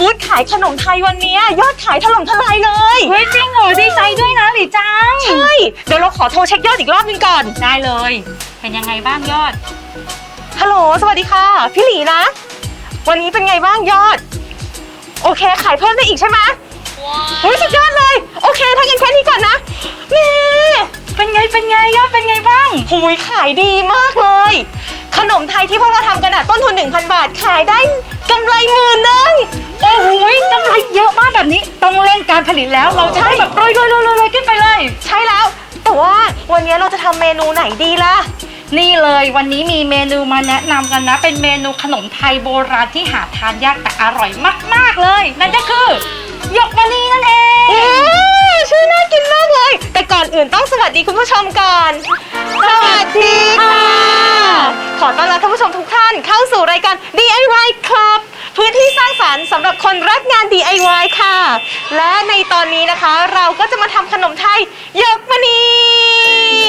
บูธขายขนมไทยวันเนี้ยยอดขายถล่มทลายเลยเฮ้ยจริงเหรอดีใจด้วยนะหลีจังใช่เดี๋ยวเราขอโทรเช็คยอดอีกรอบนึงก่อนได้เลย เป็นยังไงบ้างยอดฮัลโหลสวัสดีค่ะ พี่หลีนะ วันนี้เป็นไงบ้างยอด โอเคขายเพิ่มได้อีกใช่ไหมเฮ้ยสุดยอดเลย โอเคถ้างั้นแค่นี้ก่อนนะแม่ เป็นไงเป็นไงยอดเป็นไงบ้าง หุยขายดีมากเลย ขนมไทยที่พวกเราทำกันอะต้นทุน 1,000 บาทขายได้กำไรหมื่นนึงโอ้โหยกำไรเยอะมากแบบนี้ต้องเร่งการผลิตแล้วเราจะได้แบบรวยรวยรวยรวยรวยขึ้นไปเลย ใช่แล้ว แต่ว่าวันนี้เราจะทำเมนูไหนดีล่ะ นี่เลยวันนี้มีเมนูมาแนะนำกันนะ เป็นเมนูขนมไทยโบราณที่หาทานยากแต่อร่อยมาก ๆเลย นั่นก็คือหยกมณีนั่นเองเอ๊ะ ชื่อน่ากินมากเลย แต่ก่อนอื่นต้องสวัสดีคุณผู้ชมก่อน สวัสดีค่ะ ขอต้อนรับท่านผู้ชมทุกท่านเข้าสู่รายการ DIY Club พื้นที่สร้างสรรค์สำหรับคนรักงาน DIY ค่ะ และในตอนนี้นะคะเราก็จะมาทำขนมไทยหยกมณี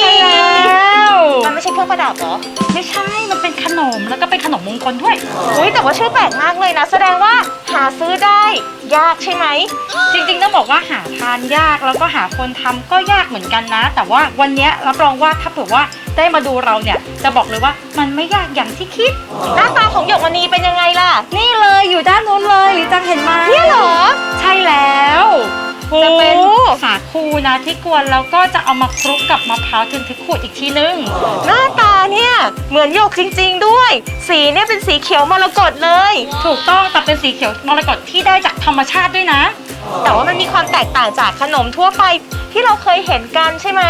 ใช่แล้วมันไม่ใช่เครื่องประดับเหรอ ไม่ใช่ มันเป็นขนมแล้วก็เป็นขนมมงคลด้วย อุ้ยแต่ว่าชื่อแปลกมากเลยนะ แสดงว่าหาซื้อได้ ยากใช่ไหม จริงๆต้องบอกว่าหาทานยากแล้วก็หาคนทำก็ยากเหมือนกันนะ แต่ว่าวันนี้รับรองว่าถ้าเผื่อว่า ได้มาดูเราเนี่ยจะบอกเลยว่ามันไม่ยากอย่างที่คิด หน้าตาของหยกมณีเป็นยังไงล่ะ นี่เลยอยู่ด้านนู้นเลยหรือจังเห็นไหมเนี่ยเหรอ ใช่แล้วโอ้จะเป็นสาคูนะที่กวนแล้วก็จะเอามาคลุกกับมะพร้าวทึนทึกขูดอีกทีนึง หน้าตาเนี่ยเหมือนหยกจริง ๆ ด้วย สีเนี่ยเป็นสีเขียวมรกตเลย ถูกต้องแต่เป็นสีเขียวมรกตที่ได้จากธรรมชาติด้วยนะ แต่ว่ามันมีความแตกต่างจากขนมทั่วไปที่เราเคยเห็นกันใช่ไหม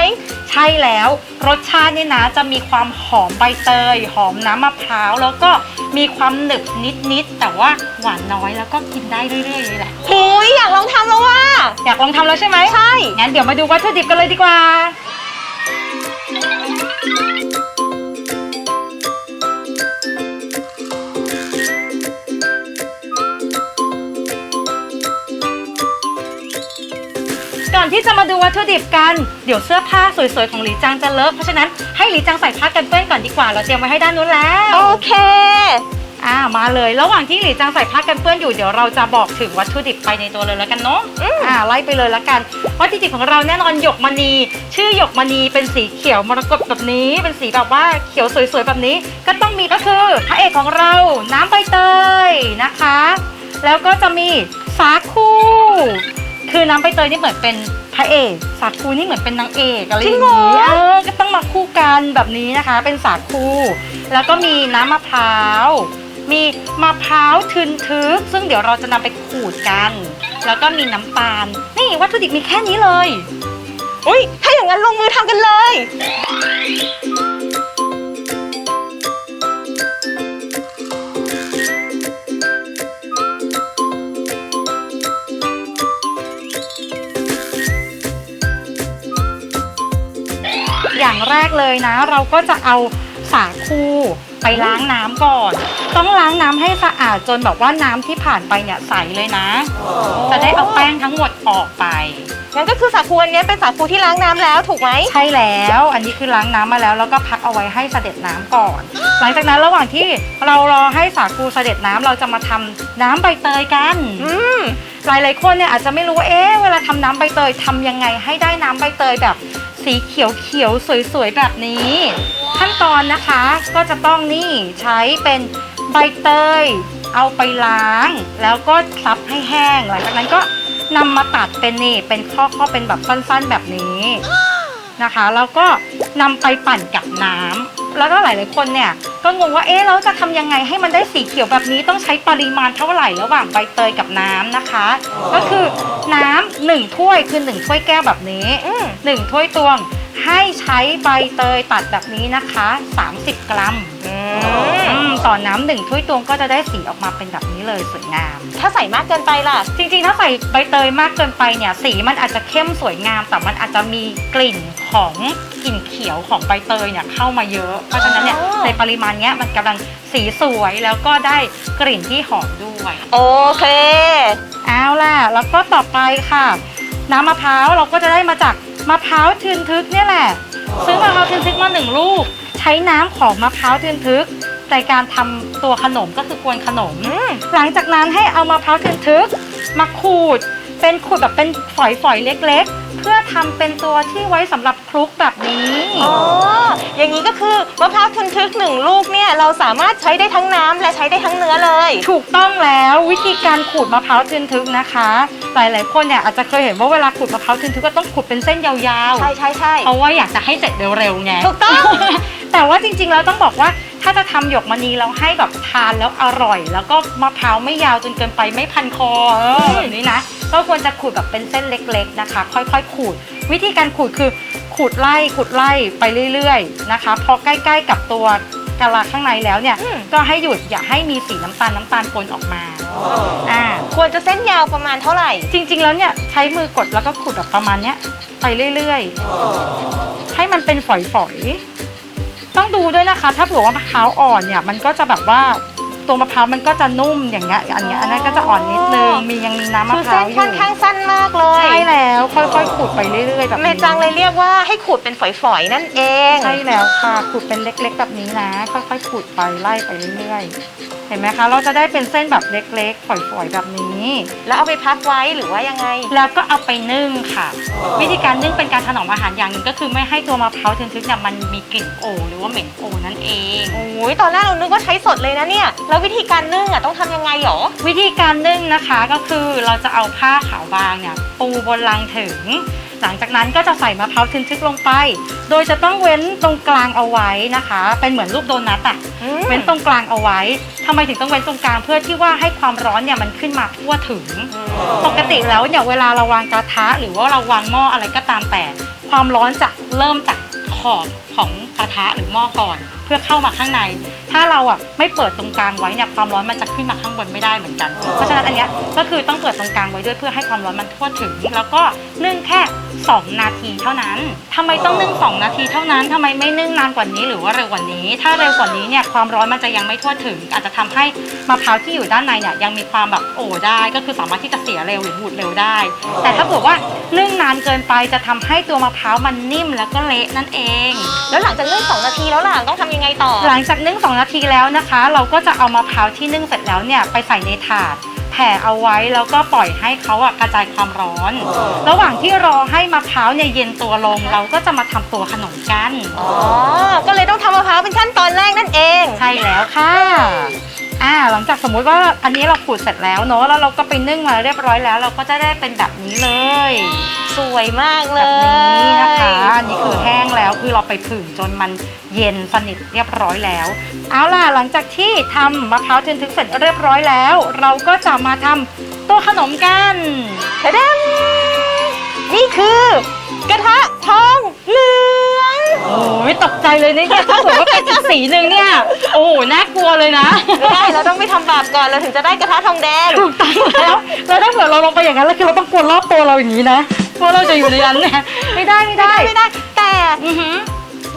ใช่แล้วรสชาตินี่นะจะมีความหอมใบเตย หอมน้ำมะพร้าว แล้วก็มีความหนึบนิดๆแต่ว่าหวานน้อยแล้วก็กินได้เรื่อยๆเลยแหละหุยอยากลองทำแล้วว่า อยากลองทำแล้วใช่ไหมใช่งั้นเดี๋ยวมาดูวัตถุดิบกันเลยดีกว่า ที่จะมาดูวัตถุดิบกัน เดี๋ยวเสื้อผ้าสวยๆของหลีจังจะเลอะเพราะฉะนั้นให้หลีจังใส่ผ้ากันเปื้อนก่อนดีกว่า เราเตรียมไว้ให้ด้านนู้นแล้ว โอเค อ่ามาเลย ระหว่างที่หลีจังใส่ผ้ากันเปื้อนอยู่เดี๋ยวเราจะบอกถึงวัตถุดิบไปในตัวเลยแล้วกันเนาะอืมอ่าไล่ไปเลยแล้วกัน วัตถุดิบของเราแน่นอนหยกมณี ชื่อหยกมณีเป็นสีเขียวมรกตแบบนี้ เป็นสีแบบว่าเขียวสวยๆแบบนี้ ก็ต้องมีก็คือพระเอกของเราน้ำใบเตยนะคะ แล้วก็จะมีสาคู คือน้ำใบเตยนี่เหมือนเป็นพระเอกสาคูนี่เหมือนเป็นนางเอกอะไรอย่างจริงนี้เหรอเออก็ต้องมาคู่กันแบบนี้นะคะ เป็นสาคู แล้วก็มีน้ำมะพร้าว มีมะพร้าวทึนทึก ซึ่งเดี๋ยวเราจะนำไปขูดกัน แล้วก็มีน้ำตาล นี่วัตถุดิบมีแค่นี้เลย อุ้ยถ้าอย่างนั้นลงมือทำกันเลย แรกเลยนะ เราก็จะเอาสาคูไปล้างน้ำก่อน ต้องล้างน้ำให้สะอาดจนแบบว่าน้ำที่ผ่านไปเนี่ยใสเลยนะ จะได้เอาแป้งทั้งหมดออกไปงั้นก็คือสาคูอันเนี้ยเป็นสาคูที่ล้างน้ำแล้วถูกไหมใช่แล้ว อันนี้คือล้างน้ำมาแล้วแล้วก็พักเอาไว้ให้เสด็จน้ำก่อน หลังจากนั้นระหว่างที่เรารอให้สาคูเสด็จน้ำเราจะมาทำน้ำใบเตยกันอืมหลายๆคนเนี่ยอาจจะไม่รู้ว่าเอ๊ะเวลาทำน้ำใบเตยทำยังไงให้ได้น้ำใบเตยแบบ สีเขียวเขียวๆสวยๆแบบนี้ ขั้นตอนนะคะก็จะต้องนี่ใช้เป็นใบเตย เอาไปล้าง แล้วก็ซับให้แห้ง หลังจากนั้นก็นำมาตัดเป็นนี่เป็นข้อๆเป็นแบบสั้นๆแบบนี้ นะคะ แล้วก็นำไปปั่นกับน้ำแล้วก็หลายๆคนเนี่ยก็งงว่าเอ๊ะเราจะทำยังไงให้มันได้สีเขียวแบบนี้ต้องใช้ปริมาณเท่าไหร่ระหว่างใบเตยกับน้ำนะคะ ก็คือน้ำหนึ่งถ้วยคือหนึ่งถ้วยแก้วแบบนี้ อืม หนึ่งถ้วยตวง ให้ใช้ใบเตยตัดแบบนี้นะคะ 30 กรัมอืมอืมต่อน้ำหนึ่งถ้วยตวงก็จะได้สีออกมาเป็นแบบนี้เลยสวยงาม ถ้าใส่มากเกินไปล่ะ จริงๆ ถ้าใส่ใบเตยมากเกินไปเนี่ย สีมันอาจจะเข้มสวยงาม แต่มันอาจจะมีกลิ่นของกลิ่นเขียวของใบเตยเนี่ยเข้ามาเยอะ เพราะฉะนั้นเนี่ยอ๋อในปริมาณเนี้ยมันกำลังสีสวยแล้วก็ได้กลิ่นที่หอมด้วย โอเค เอาล่ะ แล้วก็ต่อไปค่ะ น้ำมะพร้าวเราก็จะได้มาจาก มะพร้าวทึนทึกเนี่ยแหละ ซื้อมะพร้าวทึนทึกมาหนึ่งลูก ใช้น้ำของมะพร้าวทึนทึกในการทำตัวขนมก็คือกวนขนมอืมหลังจากนั้นให้เอามะพร้าวทึนทึกมาขูด เป็นขูดแบบเป็นฝอยๆเล็กๆ เพื่อทำเป็นตัวที่ไว้สำหรับคลุกแบบนี้ อ๋อ อย่างนี้ก็คือมะพร้าวทึนทึกหนึ่งลูกเนี่ยเราสามารถใช้ได้ทั้งน้ำและใช้ได้ทั้งเนื้อเลย ถูกต้องแล้ววิธีการขูดมะพร้าวทึนทึกนะคะ หลายๆคนเนี่ยอาจจะเคยเห็นว่าเวลาขูดมะพร้าวทึนทึกก็ต้องขูดเป็นเส้นยาวๆใช่ใช่ใช่เพราะว่าอยากจะให้เสร็จเร็วๆไง ถูกต้อง แต่ว่าจริงๆแล้วต้องบอกว่า ถ้าจะทำหยกมณีเราให้แบบทานแล้วอร่อย แล้วก็มะพร้าวไม่ยาวจนเกินไปไม่พันคอเออแบบนี้นะก็ควรจะขูดแบบเป็นเส้นเล็ก ๆนะคะ ค่อยๆขูด วิธีการขูดคือขูดไล่ขูดไล่ไปเรื่อยๆนะคะ พอใกล้ๆกับตัวกะลาข้างในแล้วเนี่ย อืม ก็ให้หยุดอย่าให้มีสีน้ำตาลน้ำตาลปนออกมาอ่า ควรจะเส้นยาวประมาณเท่าไหร่ จริงๆ แล้วเนี่ยใช้มือกดแล้วก็ขูดแบบประมาณเนี้ยไปเรื่อยๆ ให้มันเป็นฝอยๆ ต้องดูด้วยนะคะ ถ้าเผื่อว่ามะพร้าวอ่อนเนี่ย มันก็จะแบบว่าตัวมะพร้าวมันก็จะนุ่มอย่างเงี้ยอันเนี้ยอันนั้นก็จะอ่อนนิดนึงมียังมีน้ำมะคือพร้าเส้วนอยู่ค่อนข้างสั้นมากเลยใช่แล้วค่อยๆขูดไปเรื่อยๆแบบเมนี้จังเลยเรียกว่าให้ขูดเป็นฝอยๆนั่นเองใช่แล้วค่ะขูดเป็นเล็กๆแบบนี้นะ ค่อยๆขูดไปไล่ไปเรื่อยๆ เห็นไหมคะ เราจะได้เป็นเส้นแบบเล็กๆฝอยๆแบบนี้ แล้วเอาไปพักไว้หรือว่ายังไง แล้วก็เอาไปนึ่งค่ะ วิธีการนึ่งเป็นการถนอมอาหารอย่างหนึ่งก็คือไม่ให้ตัวมะพร้าวทึนทึกเนี่ยมันมีกลิ่นโอหรือว่าเหม็นโอนั่นเองโอ้ยตอนแรกเรานึกว่าใช้สดเลยนะเนี่ย แล้ววิธีการนึ่งอะต้องทำยังไงหรอ วิธีการนึ่งนะคะก็คือเราจะเอาผ้าขาวบางเนี่ยปูบนลังถึง หลังจากนั้นก็จะใส่มะพร้าวทึนทึกลงไป โดยจะต้องเว้นตรงกลางเอาไว้นะคะ เป็นเหมือนรูปโดนัทอะอืม เว้นตรงกลางเอาไว้ ทำไมถึงต้องเว้นตรงกลางเพื่อที่ว่าให้ความร้อนเนี่ยมันขึ้นมาทั่วถึง ปกติแล้วเนี่ยเวลาเราวางกระทะหรือว่าเราวางหม้ออะไรก็ตามแต่ ความร้อนจะเริ่มจากขอบของก ระทะหรือหม้อก่อน เพื่อเข้ามาข้างใน ถ้าเราอะไม่เปิดตรงกลางไว้เนี่ยความร้อนมันจะขึ้นมาข้างบนไม่ได้เหมือนกัน เพราะฉะนั้นอันเนี้ยก็คือต้องเปิดตรงกลางไว้ด้วยเพื่อให้ความร้อนมันทั่วถึง แล้วก็นึ่งแค่ 2 นาทีเท่านั้นทำไมต้องนึ่ง 2 นาทีเท่านั้นทำไมไม่นึ่งนานกว่านี้หรือว่าเร็วกว่านี้ ถ้าเร็วกว่านี้เนี่ยความร้อนมันจะยังไม่ทั่วถึง อาจจะทำให้มะพร้าวที่อยู่ด้านในเนี่ยยังมีความแบบโอ้ได้ ก็คือสามารถที่จะเสียเร็วหรือบูดเร็วได้ แต่ถ้าเกิดว่านึ่งนานเกินไปจะทำให้ตัวมะพร้าวมันนิ่มแล้วก็เละนั่นเอง แล้วหลังจากนึ่งสองนาทีแล้วล่ะต้องทำยังไงต่อ หลังจากนึ่ง2นาทีแล้วนะคะ เราก็จะเอามะพร้าวที่นึ่งเสร็จแล้วเนี่ยไปใส่ในถาด แผ่เอาไว้แล้วก็ปล่อยให้เขาอะกระจายความร้อน ระหว่างที่รอให้มะพร้าวเนี่ยเย็นตัวลง เราก็จะมาทำตัวขนมกัน อ๋อ ก็เลยต้องทำมะพร้าวเป็นขั้นตอนแรกนั่นเอง ใช่แล้วค่ะ อ่าหลังจากสมมุติว่าอันนี้เราขูดเสร็จแล้วเนอะแล้วเราก็ไปนึ่งมาเรียบร้อยแล้ว เราก็จะได้เป็นแบบนี้เลยสวยมากเลแบยบนี้นะคะอันนี้คือแห้งแล้วคือเราไปผึ่งจนมันเย็นสนิทเรียบร้อยแล้ว เอาล่ะหลังจากที่ทำมะพร้าวทึนทึกเสร็จเรียบร้อยแล้ว เราก็จะมาทำตัวขนมกัน ทะเดมนี่คือ กระทะทองเหลืองโอ้ยตกใจเลยเนี่ยถ้าเกิดว่าเป็นอีกสีหนึ่งเนี่ย โอ้โหน่ากลัวเลยนะไม่ได้เราต้องไปทำบาปก่อนเราถึงจะได้กระทะทองแดงถูกต้องแล้วแล้วถ้าเกิดเราลงไปอย่างนั้นแล้วคือเราต้องกลัวรอบตัวเราอย่างนี้นะกลัวเราจะอยู่ในนั้นเนี่ยไม่ได้ไม่ไม่ได้ได้ไม่ได้แต่ อือหือ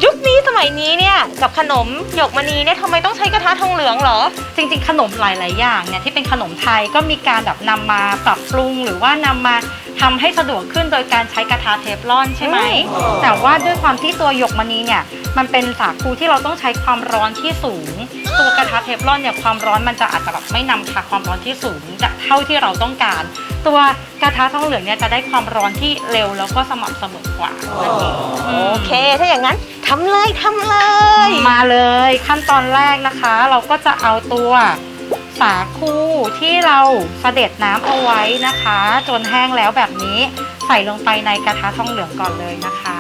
ยุคนี้สมัยนี้เนี่ยกับขนมหยกมณีเนี่ยทำไมต้องใช้กระทะทองเหลืองเหรอ จริงๆ ขนมหลาย ๆ อย่างเนี่ยที่เป็นขนมไทยก็มีการแบบนำมาปรับปรุงหรือว่านำมาทำให้สะดวกขึ้นโดยการใช้กระทะเทฟลอนใช่ไหมอืมแต่ว่าด้วยความที่ตัวหยกมณีเนี่ยมันเป็นสาคูที่เราต้องใช้ความร้อนที่สูง ตัวกระทะเทฟลอนเนี่ยความร้อนมันจะอาจจะแบบไม่นำพาความร้อนที่สูงจากเท่าที่เราต้องการ ตัวกระทะทองเหลืองเนี่ยจะได้ความร้อนที่เร็วแล้วก็สม่ำเสมอกว่านั่นเอง โอเค ถ้าอย่างนั้น ทำเลยทำเลย มาเลยขั้นตอนแรกนะคะ เราก็จะเอาตัวสาคูที่เราเสด็จน้ำเอาไว้นะคะ จนแห้งแล้วแบบนี้ใส่ลงไปในกระทะทองเหลืองก่อนเลยนะคะ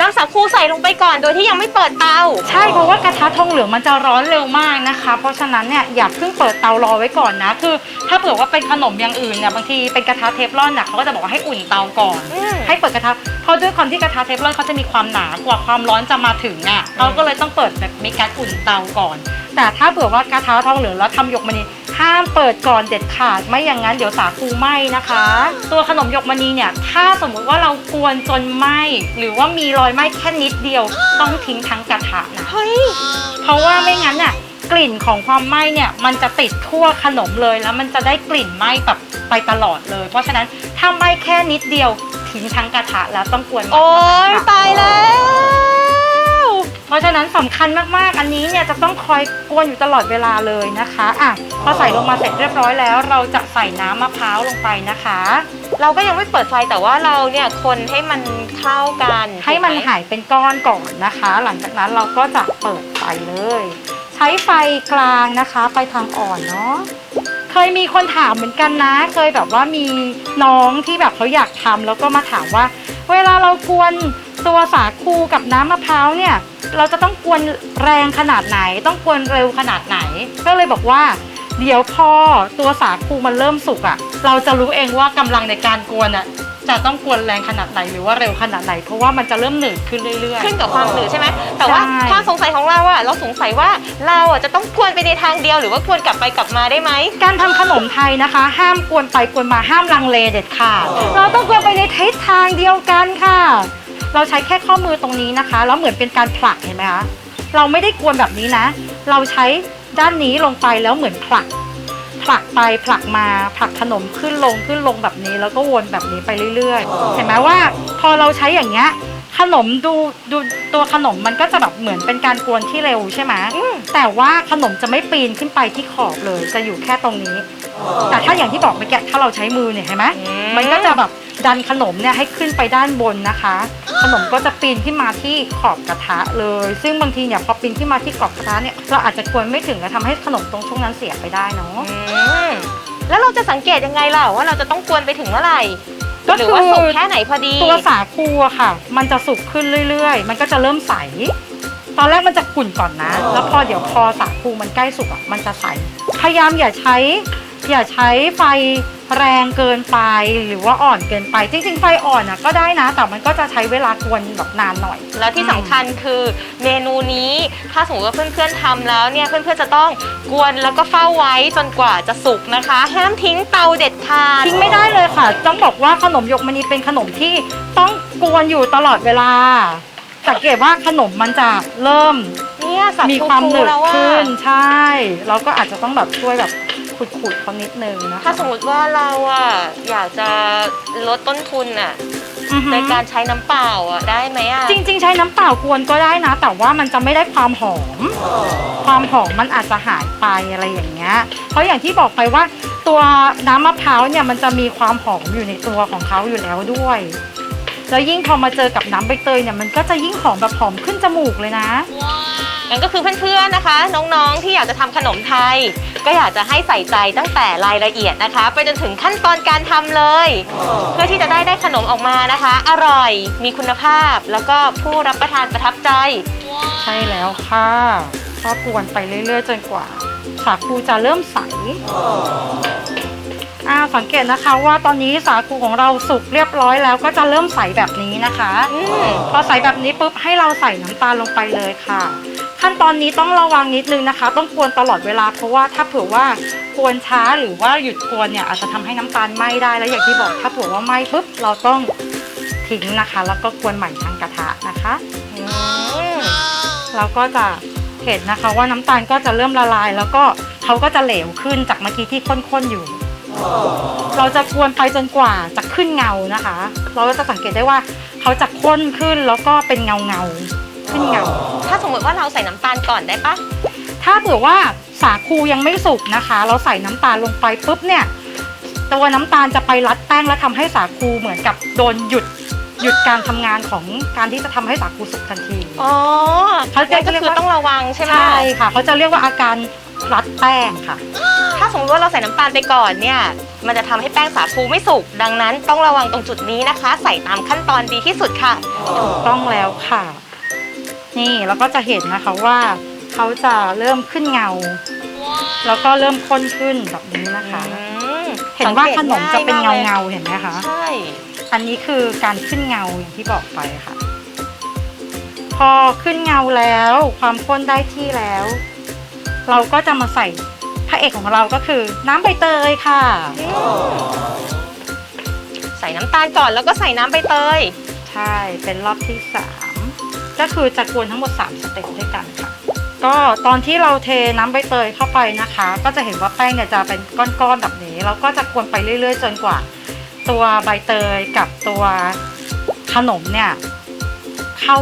น้ำสาคูใส่ลงไปก่อนโดยที่ยังไม่เปิดเตา ใช่เพราะว่ากระทะทองเหลืองมันจะร้อนเร็วมากนะคะ เพราะฉะนั้นเนี่ยอย่าเพิ่งเปิดเตารอไว้ก่อนนะ คือ ถ้าเผื่อว่าเป็นขนมอย่างอื่นเนี่ยบางทีเป็นกระทะเทฟลอนน่ะเขาก็จะบอกว่าให้อุ่นเตาก่อน อืม ให้เปิดกระทะเพราะด้วยความที่กระทะเทฟลอนเขาจะมีความหนากว่าความร้อนจะมาถึงอะเขาก็เลยต้องเปิดแบบมีการอุ่นเตาก่อน แต่ถ้าเผื่อว่ากระทะทองเหลืองแล้วทำหยกมณีห้ามเปิดก่อนเด็ดขาดไม่อย่างนั้นเดี๋ยวสาคูไหม้นะคะ ตัวขนมหยกมณีเนี่ย ถ้าสมมุติว่าเรากวนจนไหม้หรือว่ามีรอยไหม้แค่นิดเดียว ต้องทิ้งทั้งกระทะนะเฮ้ยเพราะว่าไม่งั้นน่ะกลิ่นของความไหม้เนี่ยมันจะติดทั่วขนมเลยแล้วมันจะได้กลิ่นไหม้แบบไปตลอดเลย เพราะฉะนั้นถ้าไหม้แค่นิดเดียวทิ้งทั้งกระทะแล้วต้องกวนมันโอ้ยค่ะตายแล้ว เพราะฉะนั้นสำคัญมากๆ อันนี้เนี่ยจะต้องคอยกวนอยู่ตลอดเวลาเลยนะคะอะพอใส่ลงมาเสร็จเรียบร้อยแล้ว เราจะใส่น้ำมะพร้าวลงไปนะคะ เราก็ยังไม่เปิดไฟแต่ว่าเราเนี่ยคนให้มันเข้ากันให้มันถูกไหายเป็นก้อนก่อนนะคะ หลังจากนั้นเราก็จะเปิดไฟเลย ใช้ไฟกลางนะคะไปทางอ่อนเนาะเคยมีคนถามเหมือนกันนะ เคยแบบว่ามีน้องที่แบบเขาอยากทำแล้วก็มาถามว่า เวลาเรากวน ตัวสาคูกับน้ำมะพร้าวเนี่ย เราจะต้องกวนแรงขนาดไหน ต้องกวนเร็วขนาดไหน ก็เลยบอกว่า เดี๋ยวพอตัวสาคูมันเริ่มสุกอะ่ะ เราจะรู้เองว่ากำลังในการกวนอะ่ะจะต้องกวนแรงขนาดไหนหรือว่าเร็วขนาดไหน เพราะว่ามันจะเริ่มหนืดขึ้นเรื่อยๆ ขึ้นกับความหนืดใช่ไหมแต่ว่าใช่ความสงสัยของเราอะเราสงสัยว่าเราอะจะต้องกวนไปในทางเดียวหรือว่ากวนกลับไปกลับมาได้ไหมการทำขนมไทยนะคะ ห้ามกวนไปกวนมาห้ามลังเลเด็ดขาดเราต้องกวนไปในทิศทางเดียวกันค่ะ เราใช้แค่ข้อมือตรงนี้นะคะแล้วเหมือนเป็นการผลักเห็นไหมคะเราไม่ได้กวนแบบนี้นะ เราใช้ด้านนี้ลงไปแล้วเหมือนผลัก ผลักไปผลักมาผลักขนมขึ้นลงขึ้นลงแบบนี้ แล้วก็วนแบบนี้ไปเรื่อยๆ เห็นไหมว่าพอเราใช้อย่างเงี้ยขนมดูดูตัวขนมมันก็จะแบบเหมือนเป็นการกวนที่เร็วใช่ไหมมแต่ว่าขนมจะไม่ปีนขึ้นไปที่ขอบเลยจะอยู่แค่ตรงนี้ แต่ถ้าอย่างที่บอกเมื่อกี้ถ้าเราใช้มือเนี่ยเห็นไหมมันก็จะแบบ ดันขนมเนี่ยให้ขึ้นไปด้านบนนะคะ ขนมก็จะปีนขึ้นมาที่ขอบกระทะเลย ซึ่งบางทีเนี่ยพอปีนขึ้นมาที่ขอบกระทะเนี่ยเราอาจจะควรไม่ถึงและทำให้ขนมตรงช่วงนั้นเสียไปได้เนาะอืมแล้วเราจะสังเกตยังไงล่ะว่าเราจะต้องกวนไปถึงเมื่อไหร่ก็หรือคือว่าสุกแค่ไหนพอดีตัวสาคูอะค่ะ มันจะสุกขึ้นเรื่อยๆ มันก็จะเริ่มใส ตอนแรกมันจะขุ่นก่อนนะ แล้วพอเดี๋ยวพอสาคูมันใกล้สุกอะมันจะใส พยายามอย่าใช้ อย่าใช้ไฟแรงเกินไปหรือว่าอ่อนเกินไปจริง ๆ ไฟอ่อนอะก็ได้นะ แต่มันก็จะใช้เวลากวนแบบนานหน่อย แล้วที่สำคัญคือเมนูนี้ถ้าสมมติว่าเพื่อนๆทำแล้วเนี่ยเพื่อนๆจะต้องกวนแล้วก็เฝ้าไว้จนกว่าจะสุกนะคะ ห้ามทิ้งเตาเด็ดขาดทิ้งไม่ได้เลยค่ะ ต้องบอกว่าขนมหยกมณีเป็นขนมที่ต้องกวนอยู่ตลอดเวลาสังเกตว่าขนมมันจะเริ่มเนี่ยสับมีความหนึบแล้วว่าขึ้นใช่ เราก็อาจจะต้องแบบช่วยแบบ ขุดๆเขานิดนึงนะคะถ้าสมมติว่าเราอะอยากจะลดต้นทุนอะอือฮึโดยการใช้น้ำเปล่าอะได้ไหมอะจริง ๆ ใช้น้ำเปล่ากวนก็ได้นะ แต่ว่ามันจะไม่ได้ความหอม ความหอมมันอาจจะหายไปอะไรอย่างเงี้ย เพราะอย่างที่บอกไปว่าตัวน้ำมะพร้าวเนี่ยมันจะมีความหอมอยู่ในตัวของเขาอยู่แล้วด้วย แล้วยิ่งพอมาเจอกับน้ำใบเตยเนี่ยมันก็จะยิ่งหอมแบบหอมขึ้นจมูกเลยนะงั้ นก็คือเพื่อนๆนะคะ น้องๆที่อยากจะทำขนมไทย ก็อยากจะให้ใส่ใจตั้งแต่รายละเอียดนะคะ ไปจนถึงขั้นตอนการทำเลย เพื่อที่จะได้ได้ขนมออกมานะคะ อร่อยมีคุณภาพ แล้วก็ผู้รับประทานประทับใจ ใช่แล้วค่ะก็กวนไปเรื่อยๆจนกว่าสาคูจะเริ่มใสอ่าสังเกตนะคะว่าตอนนี้สาคูของเราสุกเรียบร้อยแล้วก็จะเริ่มใสแบบนี้นะคะอืมพอใสแบบนี้ปุ๊บให้เราใส่น้ำตาลลงไปเลยค่ะ ขั้นตอนนี้ต้องระวังนิดนึงนะคะ ต้องกวนตลอดเวลา เพราะว่าถ้าเผื่อว่ากวนช้าหรือว่าหยุดกวนเนี่ยอาจจะทำให้น้ำตาลไหม้ได้แล้วอย่างที่บอกถ้าเผื่อว่าไหม้ปุ๊บเราต้องทิ้งนะคะ แล้วก็กวนใหม่ทางกระทะนะคะอืมเราก็จะเห็นนะคะว่าน้ำตาลก็จะเริ่มละลาย แล้วก็เขาก็จะเหลวขึ้นจากเมื่อกี้ที่ข้นๆอยู่ เราจะกวนไปจนกว่าจะขึ้นเงานะคะ เราก็จะสังเกตได้ว่าเขาจะข้นขึ้นแล้วก็เป็นเงาเงา ขึ้นเงา ถ้าสมมติว่าเราใส่น้ำตาลก่อนได้ปะถ้าเผื่อว่าสาคูยังไม่สุกนะคะ เราใส่น้ำตาลลงไปปุ๊บเนี่ยตัวน้ำตาลจะไปรัดแป้งแล้วทำให้สาคูเหมือนกับโดนหยุดหยุดการทำงานของการที่จะทำให้สาคูสุกทันที อ๋อเขาจะก็เรียกคือว่าต้องระวังใช่ไหมใช่ค่ะเขาจะเรียกว่าอาการรัดแป้งค่ะ ถ้าสมมติว่าเราใส่น้ำตาลไปก่อนเนี่ย มันจะทำให้แป้งสาคูไม่สุก ดังนั้นต้องระวังตรงจุดนี้นะคะ ใส่ตามขั้นตอนดีที่สุดค่ะ ถูกต้องแล้วค่ะ นี่เราก็จะเห็นนะคะว่าเขาจะเริ่มขึ้นเงา แล้วก็เริ่มข้นขึ้นแบบนี้นะคะอืมเห็นว่าขนมจะเป็นเงาสักตเงาง่ยมกลยๆเห็นไหมคะใช่ อันนี้คือการขึ้นเงาอย่างที่บอกไปค่ะ พอขึ้นเงาแล้ว ความข้นได้ที่แล้ว เราก็จะมาใส่พระเอกของเราก็คือ น้ำใบเตยค่ะ ใส่น้ำตาลก่อนแล้วก็ใส่น้ำใบเตย ใช่เป็นรอบที่สาม ก็คือจะกวนทั้งหมด 3 สเต็ปด้วยกันค่ะ ก็ตอนที่เราเทน้ำใบเตยเข้าไปนะคะ ก็จะเห็นว่าแป้งเนี่ยจะเป็นก้อนๆแบบนี้ แล้วก็จะกวนไปเรื่อยๆ จนกว่า ตัวใบเตยกับตัวขนมเนี่ยเข้า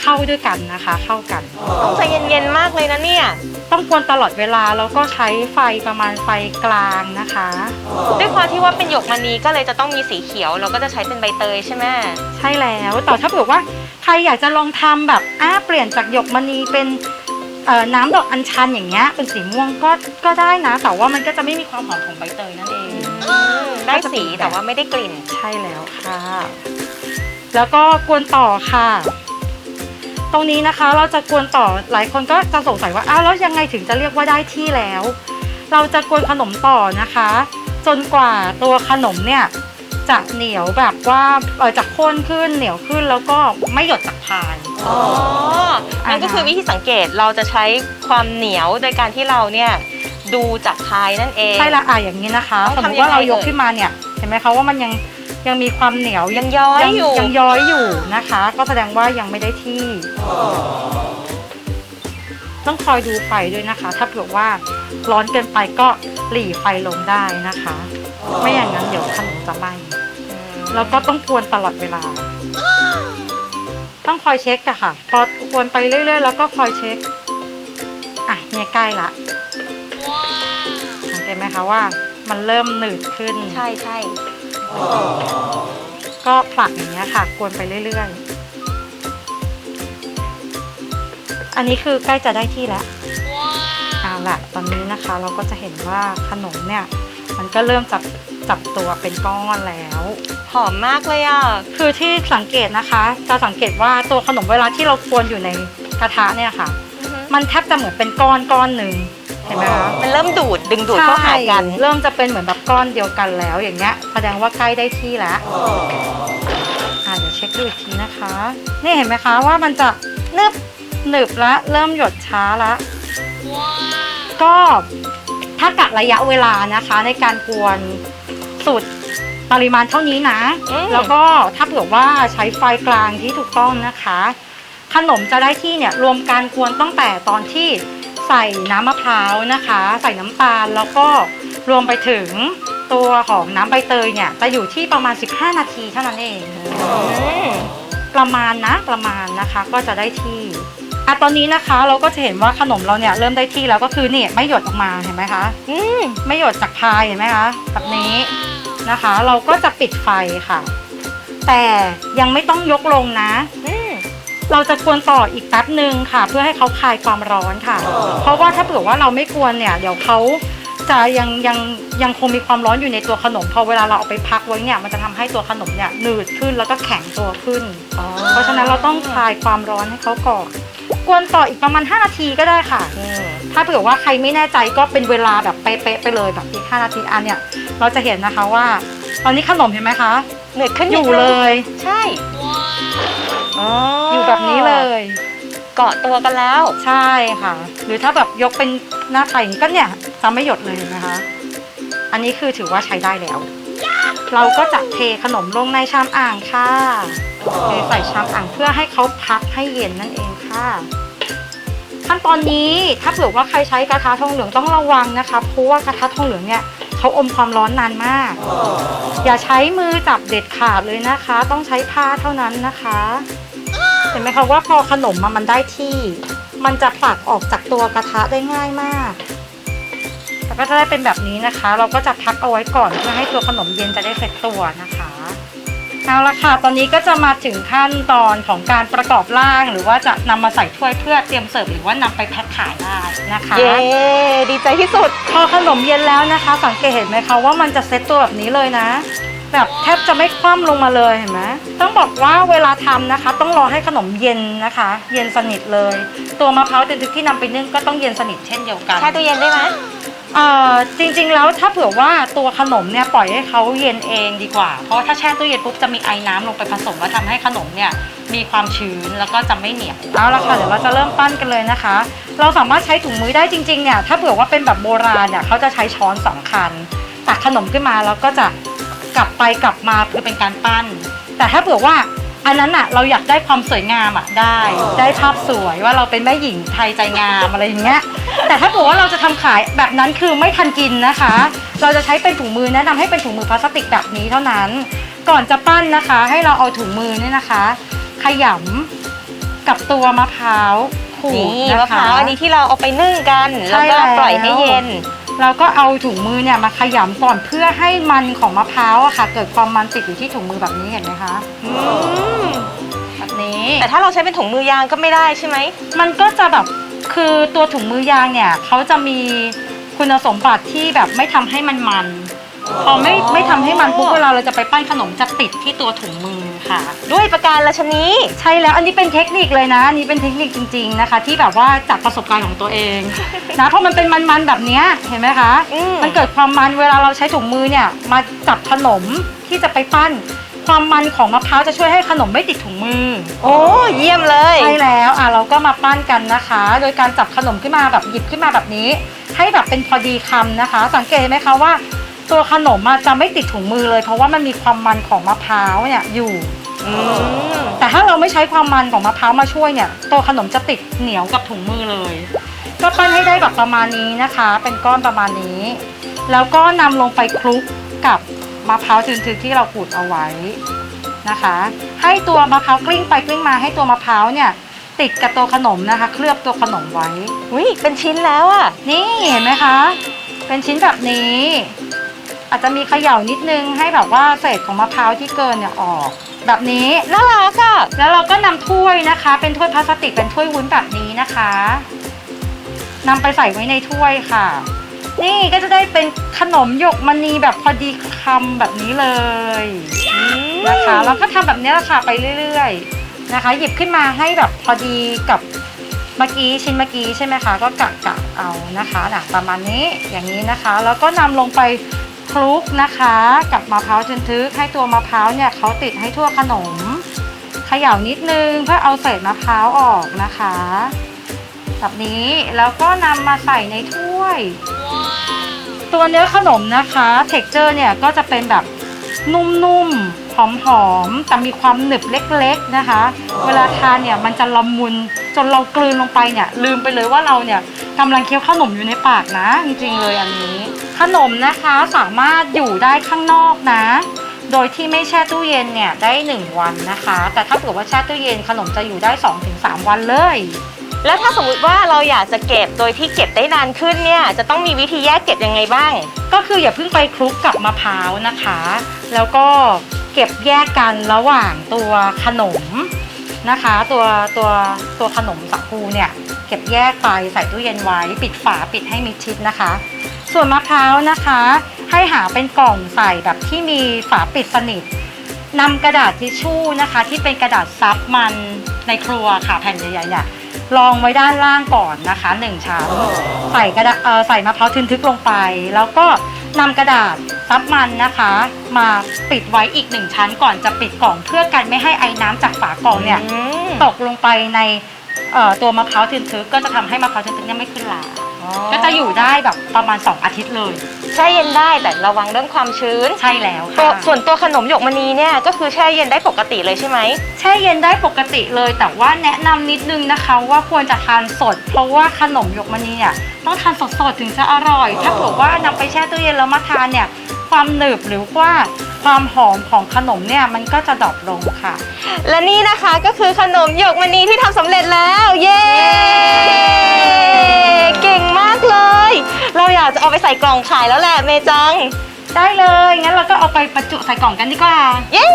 เข้าด้วยกันนะคะ เข้ากันต้องใจเย็นๆมากเลยนะเนี่ย ต้องกวนตลอดเวลาแล้วก็ใช้ไฟประมาณไฟกลางนะคะ ด้วยความที่ว่าเป็นหยกมณีก็เลยจะต้องมีสีเขียว เราก็จะใช้เป็นใบเตยใช่ไหมใช่แล้วแต่ถ้าเผื่อว่าใครอยากจะลองทำแบบอ้าเปลี่ยนจากหยกมณีเป็นเอ่อน้ำดอกอัญชันอย่างเงี้ยเป็นสีม่วงก็ก็ได้นะแต่ว่ามันก็จะไม่มีความหอมของใบเตยนั่นเองได้สีแต่ว่าไม่ได้กลิ่นใช่แล้วค่ะ แล้วก็กวนต่อค่ะ ตรงนี้นะคะเราจะกวนต่อหลายคนก็จะสงสัยว่าอ้าวแล้วยังไงถึงจะเรียกว่าได้ที่แล้ว เราจะกวนขนมต่อนะคะ จนกว่าตัวขนมเนี่ยจะเหนียวแบบว่าเออจะข้นขึ้นเหนียวขึ้นแล้วก็ไม่หยดจากพานอ๋อนั่นก็คือวิธีสังเกตเราจะใช้ความเหนียวโดยการที่เราเนี่ยดูจากพายนั่นเองใช่ละอะอย่างนี้นะคะต้องสมทำมติว่าเรายังไงยกเอ่ยขึ้นมาเนี่ยเห็นไหมคะว่ามันยัง ยังมีความเหนียวยังย้อยอยู่ ยังย้อยอยู่นะคะ ก็แสดงว่ายังไม่ได้ที่ ต้องคอยดูไฟด้วยนะคะ ถ้าเผื่อว่าร้อนเกินไปก็หลีไฟลงได้นะคะ ไม่อย่างนั้นเดี๋ยวขนมจะไหม้แล้วก็ต้องกวนตลอดเวลา ต้องคอยเช็คอะค่ะ พอกวนไปเรื่อยๆ แล้วก็คอยเช็ค อะเนี่ยใกล้ละสังเกตไหมคะว่า มันเริ่มหนืดขึ้น ใช่ใช่ ก็ผลักอย่างเงี้ยค่ะกวนไปเรื่อยๆ อันนี้คือใกล้จะได้ที่แล้วเอาล่ะตอนนี้นะคะเราก็จะเห็นว่าขนมเนี่ย มันก็เริ่มจับจับตัวเป็นก้อนแล้ว หอมมากเลยอะ คือที่สังเกตนะคะ จะสังเกตว่าตัวขนมเวลาที่เรากวนอยู่ในกระทะเนี่ยค่ะ มันแทบจะเหมือนเป็นก้อนก้อนหนึ่งเห็นไหมคะมันเริ่มดูดดึงดูดเข้าหากัน ใช่เริ่มจะเป็นเหมือนแบบก้อนเดียวกันแล้วอย่างเงี้ยแสดงว่าใกล้ได้ที่แล้วอะเดี๋ยวเช็คดูอีกทีนะคะ นี่เห็นไหมคะว่ามันจะเนึบหนึบละเริ่มหยดช้าละก็ถ้ากะระยะเวลานะคะ ในการกวนสูตรปริมาณเท่านี้นะ อืม แล้วก็ถ้าเผื่อว่าใช้ไฟกลางที่ถูกต้องนะคะ ขนมจะได้ที่เนี่ยรวมการกวนตั้งแต่ตอนที่ ใส่น้ำมะพร้าวนะคะ ใส่น้ำตาลแล้วก็รวมไปถึงตัวของน้ำใบเตยเนี่ยจะอยู่ที่ประมาณ 15 นาทีเท่านั้นเองอืมประมาณนะประมาณนะคะก็จะได้ที่อะตอนนี้นะคะเราก็จะเห็นว่าขนมเราเนี่ยเริ่มได้ที่แล้วก็คือเนี่ยไม่หยดออกมาเห็นไหมคะอืมไม่หยดจากพายเห็นไหมคะแบบนี้นะคะ เราก็จะปิดไฟค่ะ แต่ยังไม่ต้องยกลงนะอืม เราจะกวนต่ออีกแป๊บหนึ่งค่ะ เพื่อให้เขาคลายความร้อนค่ะ เพราะว่าถ้าเผื่อว่าเราไม่กวนเนี่ยเดี๋ยวเขาจะยังยังยังคงมีความร้อนอยู่ในตัวขนม พอเวลาเราเอาไปพักไว้เนี่ยมันจะทำให้ตัวขนมเนี่ยหนืดขึ้นแล้วก็แข็งตัวขึ้น เพราะฉะนั้นเราต้องคลายความร้อนให้เขาก่อนกวนต่ออีกประมาณ 5 นาทีก็ได้ค่ะอืมถ้าเผื่อว่าใครไม่แน่ใจก็เป็นเวลาแบบเป๊ะๆไปเลยแบบอีก 5 นาทีอันเนี่ยเราจะเห็นนะคะว่า ตอนนี้ขนมเห็นไหมคะเหนืดขึ้นอนิดยู่นึงเลย ใช่ อ๋อออยู่แบบนี้เลย เกาะตัวกันแล้ว ใช่ค่ะ หรือถ้าแบบยกเป็นหน้าไข่อย่างนี้ก็เนี่ยจะไม่หยดเลยนะคะ อันนี้คือถือว่าใช้ได้แล้ว เราก็จะเทขนมลงในชามอ่างค่ะเทใส่ชามอ่างเพื่อให้เขาพักให้เย็นนั่นเองค่ะขั้นตอนนี้ถ้าเผื่อว่าใครใช้กระทะทองเหลืองต้องระวังนะคะเพราะว่ากระทะทองเหลืองเนี่ยเขาอมความร้อนนานมาก อย่าใช้มือจับเด็ดขาดเลยนะคะ ต้องใช้ผ้าเท่านั้นนะคะ เห็นไหมคะว่าพอขนมมามันได้ที่ มันจะผลักออกจากตัวกระทะได้ง่ายมากแล้วก็จะได้เป็นแบบนี้นะคะ เราก็จะพักเอาไว้ก่อนเพื่อให้ตัวขนมเย็นจะได้เสร็จตัวนะคะเอาละค่ะ ตอนนี้ก็จะมาถึงขั้นตอนของการประกอบร่าง หรือว่าจะนำมาใส่ถ้วยเพื่อเตรียมเสิร์ฟหรือว่านำไปแพ็คขายได้นะคะ เย้ดีใจที่สุด พอขนมเย็นแล้วนะคะ สังเกตเห็นไหมคะว่ามันจะเซ็ตตัวแบบนี้เลยนะ แบบแทบจะไม่คว่ำลงมาเลยเห็นไหมต้องบอกว่าเวลาทำนะคะ ต้องรอให้ขนมเย็นนะคะ เย็นสนิทเลย ตัวมะพร้าวทึกที่นำไปนึ่งก็ต้องเย็นสนิทเช่นเดียวกันแช่ตู้เย็นได้ไหมเอ่อจริงๆแล้วถ้าเผื่อว่าตัวขนมเนี่ยปล่อยให้เขาเย็นเองดีกว่า เพราะว่าถ้าแช่ตู้เย็นปุ๊บจะมีไอ้น้ำลงไปผสมแล้วทำให้ขนมเนี่ยมีความชื้นแล้วก็จะไม่เหนียวเอาละค่ะเดี๋ยวเราจะเริ่มปั้นกันเลยนะคะ เราสามารถใช้ถุงมือได้จริงๆเนี่ยถ้าเผื่อว่าเป็นแบบโบราณเนี่ยเขาจะใช้ช้อนสำคัญตักขนมขึ้นมาแล้วก็จะ กลับไปกลับมาคือเป็นการปั้น แต่ถ้าเผื่อว่าอันนั้นอะเราอยากได้ความสวยงามอะได้ได้ภาพสวยว่าเราเป็นแม่หญิงไทยใจงามอะไรอย่างเงี้ย แต่ถ้าเผื่อว่าเราจะทำขายแบบนั้นคือไม่ทันกินนะคะ เราจะใช้เป็นถุงมือแนะนำให้เป็นถุงมือพลาสติกแบบนี้เท่านั้น ก่อนจะปั้นนะคะ ให้เราเอาถุงมือเนี่ยนะคะ ขยำกับตัวมะพร้าวขูดนี่นะคะมะพร้าวอันนี้ที่เราเอาไปนึ่งกันใช่แล้วก็แล้วปล่อยให้เย็น เราก็เอาถุงมือเนี่ยมาขยำก่อนเพื่อให้มันของมะพร้าวอะค่ะ เกิดความมันติดอยู่ที่ถุงมือแบบนี้เห็นไหมคะอืมแบบนี้แต่ถ้าเราใช้เป็นถุงมือยางก็ไม่ได้ใช่ไหมมันก็จะแบบคือตัวถุงมือยางเนี่ยเขาจะมีคุณสมบัติที่แบบไม่ทำให้มันมัน พอไม่ไม่ทำให้มันปุ๊บเวลาเราจะไปปั้นขนมจะติดที่ตัวถุงมือค่ะ ด้วยประการละชนี้ใช่แล้วอันนี้เป็นเทคนิคเลยนะอันนี้เป็นเทคนิคจริง ๆนะคะ ที่แบบว่าจากประสบการณ์ของตัวเองนะเพราะมันเป็นมันๆแบบเนี้ยเห็นไหมคะอืม มันเกิดความมันเวลาเราใช้ถุงมือเนี่ยมาจับขนมที่จะไปปั้น ความมันของมะพร้าวจะช่วยให้ขนมไม่ติดถุงมือ โอ้เยี่ยมเลย ใช่แล้วอะเราก็มาปั้นกันนะคะ โดยการจับขนมขึ้นมาแบบหยิบขึ้นมาแบบนี้ ให้แบบเป็นพอดีคำนะคะ สังเกตไหมคะว่า ตัวขนมอะจะไม่ติดถุงมือเลย เพราะว่ามันมีความมันของมะพร้าวเนี่ยอยู่อืมแต่ถ้าเราไม่ใช้ความมันของมะพร้าวมาช่วยเนี่ย ตัวขนมจะติดเหนียวกับถุงมือเลย ก็ปั้นให้ได้แบบประมาณนี้นะคะ เป็นก้อนประมาณนี้ แล้วก็นำลงไปคลุกกับมะพร้าวทึนๆที่เราขูดเอาไว้นะคะ ให้ตัวมะพร้าวกลิ้งไปกลิ้งมาให้ตัวมะพร้าวเนี่ยติดกับตัวขนมนะคะ เคลือบตัวขนมไว้อุ้ยเป็นชิ้นแล้วอะนี่เห็นไหมคะ เป็นชิ้นแบบนี้ อาจจะมีเขย่านิดนึงให้แบบว่าเศษของมะพร้าวที่เกินเนี่ยออก แบบนี้น่ารักอะแล้วเราก็นำถ้วยนะคะ เป็นถ้วยพลาสติกเป็นถ้วยวุ้นแบบนี้นะคะนำไปใส่ไว้ในถ้วยค่ะ นี่ก็จะได้เป็นขนมหยกมณีแบบพอดีคำแบบนี้เลยนะคะแล้วก็ทำแบบนี้แหละค่ะไปเรื่อย ๆนะคะ หยิบขึ้นมาให้แบบพอดีกับเมื่อกี้ชิ้นเมื่อกี้ใช่ไหมคะ ก็กะกะเอานะคะนะประมาณนี้อย่างนี้นะคะ แล้วก็นำลงไป คลุกนะคะกับมะพร้าวทึนๆให้ตัวมะพร้าวเนี่ยเขาติดให้ทั่วขนมเขย่านิดนึงเพื่อเอาเศษมะพร้าวออกนะคะแบบนี้แล้วก็นำมาใส่ในถ้วย ตัวเนื้อขนมนะคะเท็กเจอร์เนี่ยก็จะเป็นแบบนุ่มๆหอมๆแต่มีความหนึบเล็กๆนะคะ เวลาทานเนี่ยมันจะละมุนจนเรากลืนลงไปเนี่ยลืมไปเลยว่าเราเนี่ย กำลังเคี้ยวขนมอยู่ในปากนะ จริงๆเลยอันนี้ ขนมนะคะสามารถอยู่ได้ข้างนอกนะ โดยที่ไม่แช่ตู้เย็นเนี่ยได้ 1 วันนะคะ แต่ถ้าเกิดว่าแช่ตู้เย็นขนมจะอยู่ได้ 2-3 วันเลย แล้วถ้าสมมติว่าเราอยากจะเก็บโดยที่เก็บได้นานขึ้นเนี่ยจะต้องมีวิธีแยกเก็บยังไงบ้าง ก็คืออย่าเพิ่งไปคลุกกับมะพร้าวนะคะ แล้วก็เก็บแยกกันระหว่างตัวขนมนะคะ ตัวตัวตัวขนมสักคูเนี่ยเก็บแยกไปใส่ตู้เย็นไว้ ปิดฝาปิดให้มิดชิดนะคะ ส่วนมะพร้าวนะคะ ให้หาเป็นกล่องใส่แบบที่มีฝาปิดสนิทนำกระดาษทิชชู่นะคะ ที่เป็นกระดาษซับมันในครัวค่ะแผ่นใหญ่ๆเนี่ยรองไว้ด้านล่างก่อนนะคะหนึ่งชั้นใส่กระดาษเอ่อใส่มะพร้าวทึนทึกลงไป แล้วก็นำกระดาษซับมันนะคะ มาปิดไว้อีกหนึ่งชั้นก่อนจะปิดกล่องเพื่อกันไม่ให้ไอ้น้ำจากฝากล่องเนี่ยอืมตกลงไปใน เอ่อตัวมะพร้าวทึนทึกก็จะทำให้มะพร้าวทึนทึกเนี่ยไม่ขึ้นลา ก็จะอยู่ได้แบบประมาณ 2 อาทิตย์เลย แช่เย็นได้แต่ระวังเรื่องความชื้นใช่แล้วตัวค่ะส่วนตัวขนมหยกมณีเนี่ยก็คือแช่เย็นได้ปกติเลยใช่ไหม แช่เย็นได้ปกติเลย แต่ว่าแนะนำนิดนึงนะคะว่าควรจะทานสด เพราะว่าขนมหยกมณีเนี่ยต้องทานสดๆถึงจะอร่อย ถ้าเกิดว่านำไปแช่ตู้เย็นแล้วมาทานเนี่ยความหนึบหรือว่าความหอมของขนมเนี่ยมันก็จะดรอปลงค่ะ และนี่นะคะก็คือขนมหยกมณีที่ทำสำเร็จแล้ว เย้ เก่งมาก เลย เราอยากจะเอาไปใส่กล่องขายแล้วแหละเมจัง ได้เลย งั้นเราก็เอาไปประจุใส่กล่องกันดีกว่า เย้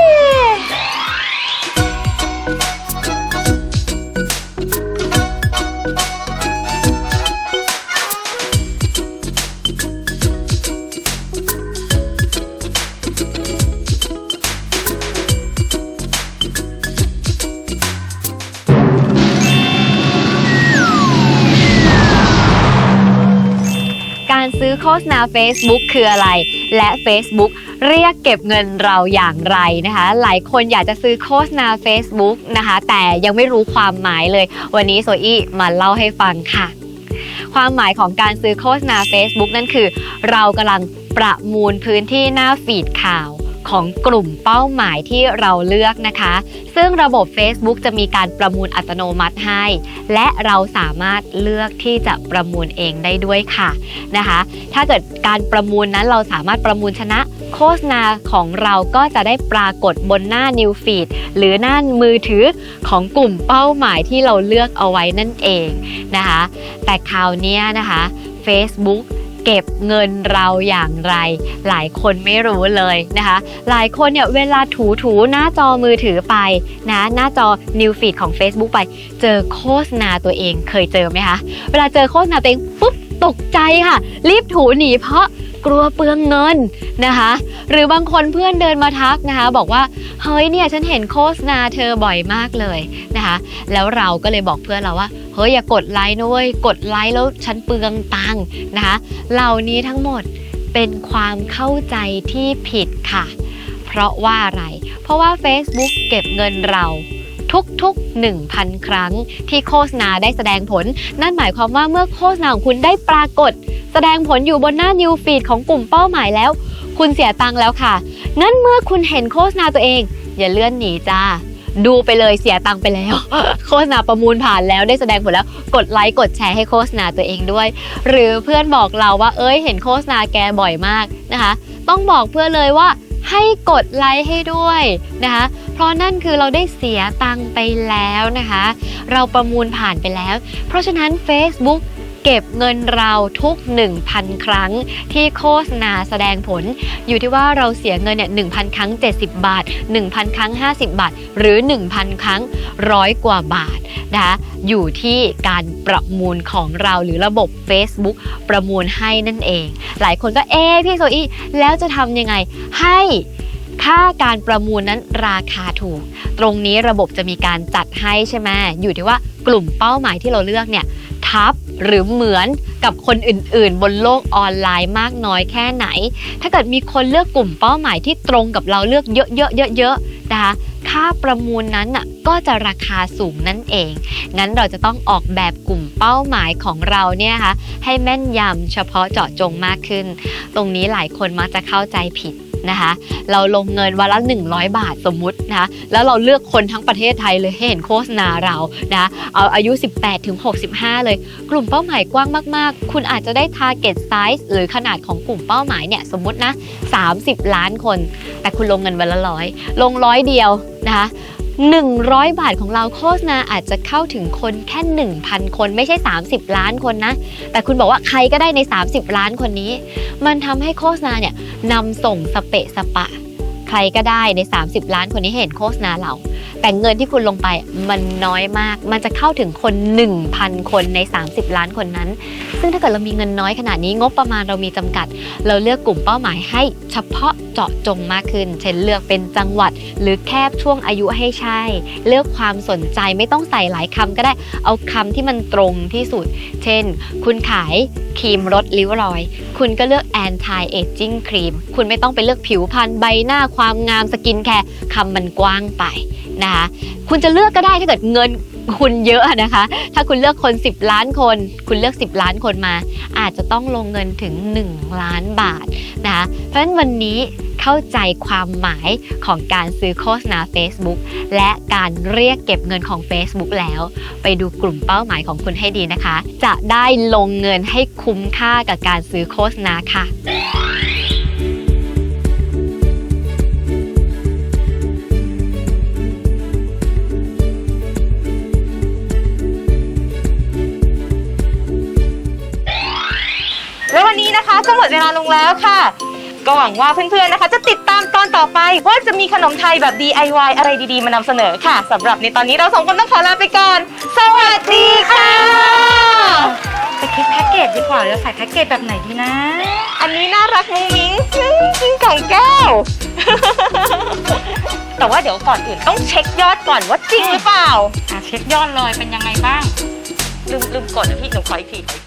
ฆษณา Facebook คืออะไร และ Facebook เรียกเก็บเงินเราอย่างไรนะคะ หลายคนอยากจะซื้อโฆษณา Facebook นะคะ แต่ยังไม่รู้ความหมายเลย วันนี้โซอี้มาเล่าให้ฟังค่ะ ความหมายของการซื้อโฆษณา Facebook นั่นคือ เรากำลังประมูลพื้นที่หน้าฟีดข่าว ของกลุ่มเป้าหมายที่เราเลือกนะคะ ซึ่งระบบ Facebook จะมีการประมูลอัตโนมัติให้ และเราสามารถเลือกที่จะประมูลเองได้ด้วยค่ะนะคะ ถ้าเกิดการประมูลนั้นเราสามารถประมูลชนะโฆษณาของเราก็จะได้ปรากฏบนหน้า New Feed หรือหน้ามือถือของกลุ่มเป้าหมายที่เราเลือกเอาไว้นั่นเองนะคะ แต่คราวนี้นะคะ Facebook เก็บเงินเราอย่างไร หลายคนไม่รู้เลยนะคะ หลายคนเนี่ยเวลาถูถูหน้าจอมือถือไปนะหน้าจอ New Feed ของ Facebook ไป เจอโฆษณาตัวเองเคยเจอไหมคะ เวลาเจอโฆษณาตัวเองปุ๊บตกใจค่ะ รีบถูหนีเพราะ กลัวเปลืองเงินนะคะ หรือบางคนเพื่อนเดินมาทักนะคะ บอกว่าเฮ้ยเนี่ยฉันเห็นโฆษณาเธอบ่อยมากเลยนะคะ แล้วเราก็เลยบอกเพื่อนเราว่าเฮ้ยอย่ากดไลค์นะเว้ยกดไลค์แล้วฉันเปลืองตังค์นะคะ เหล่านี้ทั้งหมดเป็นความเข้าใจที่ผิดค่ะ เพราะว่าอะไร เพราะว่า Facebook เก็บเงินเรา ทุกๆ 1,000 ครั้งที่โฆษณาได้แสดงผล นั่นหมายความว่าเมื่อโฆษณาของคุณได้ปรากฏ แสดงผลอยู่บนหน้า New Feed ของกลุ่มเป้าหมายแล้ว คุณเสียตังค์แล้วค่ะงั้นเมื่อคุณเห็นโฆษณาตัวเอง อย่าเลื่อนหนีจ้าดูไปเลยเสียตังค์ไปแล้ว โฆษณาประมูลผ่านแล้วได้แสดงผลแล้วกดไลค์กดแชร์ให้โฆษณาตัวเองด้วย หรือเพื่อนบอกเราว่าเอ้ยเห็นโฆษณาแกบ่อยมากนะคะ ต้องบอกเพื่อนเลยว่า ให้กดไลค์ให้ด้วยนะคะ เพราะนั่นคือเราได้เสียตังค์ไปแล้วนะคะ เราประมูลผ่านไปแล้ว เพราะฉะนั้น Facebook เก็บเงินเราทุก 1,000 ครั้ง ที่โฆษณาแสดงผล อยู่ที่ว่าเราเสียเงินเนี่ย1,000 ครั้ง 70 บาท 1,000 ครั้ง 50 บาท หรือ 1,000 ครั้งร้อยกว่าบาทนะคะอยู่ที่การประมูลของเราหรือระบบ Facebook ประมูลให้นั่นเอง หลายคนก็เอ๊พี่โซอี้แล้วจะทำยังไงให้ ค่าการประมูลนั้นราคาถูก ตรงนี้ระบบจะมีการจัดให้ใช่ไหมอยู่ที่ว่ากลุ่มเป้าหมายที่เราเลือกเนี่ยทับหรือเหมือนกับคนอื่นๆ บนโลกออนไลน์มากน้อยแค่ไหน ถ้าเกิดมีคนเลือกกลุ่มเป้าหมายที่ตรงกับเราเลือกเยอะๆเยอะๆนะคะค่าประมูลนั้นน่ะก็จะราคาสูงนั่นเอง งั้นเราจะต้องออกแบบกลุ่มเป้าหมายของเราเนี่ยคะให้แม่นยำเฉพาะเจาะจงมากขึ้น ตรงนี้หลายคนมักจะเข้าใจผิด นะคะ เราลงเงินวันละ 100 บาทสมมุตินะคะแล้วเราเลือกคนทั้งประเทศไทยเลยให้เห็นโฆษณาเรานะเอาอายุ 18ถึง65 เลย กลุ่มเป้าหมายกว้างมากๆ คุณอาจจะได้ target size หรือขนาดของกลุ่มเป้าหมายเนี่ยสมมุตินะ 30 ล้านคน แต่คุณลงเงินวันละร้อยลงร้อยเดียวนะคะ 100 บาทของเราโฆษณาอาจจะเข้าถึงคนแค่ 1,000 คนไม่ใช่ 30 ล้านคนนะ แต่คุณบอกว่าใครก็ได้ใน 30 ล้านคนนี้ มันทำให้โฆษณาเนี่ยนำส่งสเปะสปะ ใครก็ได้ใน 30 ล้านคนนี้เห็นโฆษณาเราแต่เงินที่คุณลงไปมันน้อยมาก มันจะเข้าถึงคน 1,000 คนใน 30 ล้านคนนั้น ซึ่งถ้าเกิดเรามีเงินน้อยขนาดนี้งบประมาณเรามีจำกัด เราเลือกกลุ่มเป้าหมายให้เฉพาะเจาะจงมากขึ้น เช่นเลือกเป็นจังหวัด หรือแคบช่วงอายุให้ใช่ เลือกความสนใจไม่ต้องใส่หลายคำก็ได้เอาคำที่มันตรงที่สุด เช่น คุณขายครีมลดริ้วรอย คุณก็เลือก anti aging cream คุณไม่ต้องไปเลือกผิวพรรณใบหน้าความงามสกินแคร์คำมันกว้างไปนะคะคุณจะเลือกก็ได้ถ้าเกิดเงินคุณเยอะนะคะ ถ้าคุณเลือกคน 10 ล้านคน คุณเลือก 10 ล้านคนมา อาจจะต้องลงเงินถึง 1 ล้านบาทนะคะเพราะฉะนั้นวันนี้เข้าใจความหมายของการซื้อโฆษณา Facebook และการเรียกเก็บเงินของ Facebook แล้ว ไปดูกลุ่มเป้าหมายของคุณให้ดีนะคะ จะได้ลงเงินให้คุ้มค่ากับการซื้อโฆษณาค่ะ ล้ววันนี้นะคะก็หมดเวลาลงแล้วค่ะ ก็หวังว่าเพื่อนๆนะคะ จะติดตามตอนต่อไป ว่าจะมีขนมไทยแบบ DIY อะไรดีๆ มานำเสนอค่ะสำหรับในตอนนี้เราสองคนต้องขอลาไปก่อน สวัสดีค่ะไปคิดแพ็กเกจดีกว่าจะใส่แพ็กเกจแบบไหนดีนะ อันนี้น่ารักมุ้งมิ้งกินกล่องแก้ว แต่ว่าเดี๋ยวก่อนอื่นต้องเช็คยอดก่อนว่าจริงหรือเปล่า อะเช็คยอดเลยเป็นยังไงบ้าง ลืมลืมกดนะพี่หนูขออีกทีขออีกที